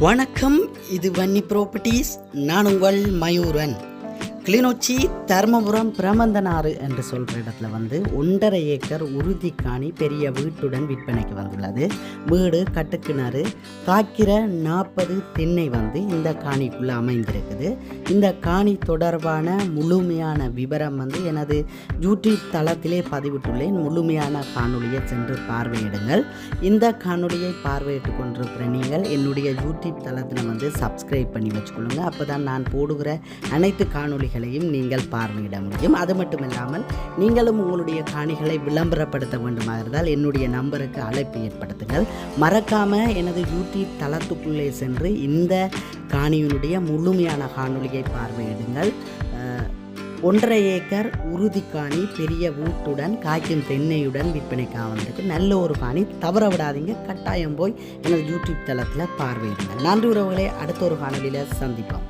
வணக்கம் இது வன்னி ப்ராப்பர்ட்டிஸ் நான் உங்கள் மயூரன். கிளிநொச்சி தர்மபுரம் பிரமந்தனாறு என்று சொல்கிற இடத்துல வந்து ஒன்றரை ஏக்கர் உறுதி காணி பெரிய வீட்டுடன் விற்பனைக்கு வந்துள்ளது. வீடு கட்டுக்கிணறு காக்கிற நாற்பது திண்ணை வந்து இந்த காணிக்குள்ளே அமைந்திருக்குது. இந்த காணி தொடர்பான முழுமையான விவரம் வந்து எனது யூடியூப் தளத்திலே பதிவிட்டுள்ளேன். முழுமையான காணொலியை சென்று பார்வையிடுங்கள். இந்த காணொலியை பார்வையிட்டு கொண்டிருக்கிற நீங்கள் என்னுடைய யூடியூப் தளத்தில் வந்து சப்ஸ்கிரைப் பண்ணி வச்சுக்கொள்ளுங்கள் அப்போ தான் நான் போடுகிற அனைத்து காணிகளையும் நீங்கள் பார்வையிட முடியும். அது மட்டும் இல்லாமல் நீங்களும் உங்களுடைய காணிகளை விளம்பரப்படுத்த வேண்டுமாக இருந்தால் என்னுடைய நம்பருக்கு அழைப்பு ஏற்படுத்துங்கள். மறக்காமல் எனது யூடியூப் தளத்துக்குள்ளே சென்று இந்த காணியினுடைய முழுமையான காணொளியை பார்வையிடுங்கள். ஒன்றரை ஏக்கர் உறுதி காணி பெரிய வீட்டுடன் காய்க்கும் தென்னையுடன் விற்பனைக்காக வந்திருக்கு நல்ல ஒரு காணி. தவற விடாதீங்க கட்டாயம் போய் எனது யூடியூப் தளத்தில் பார்வையிடுங்கள். நன்றி உறவுகளை அடுத்த ஒரு காணொலியில் சந்திப்போம்.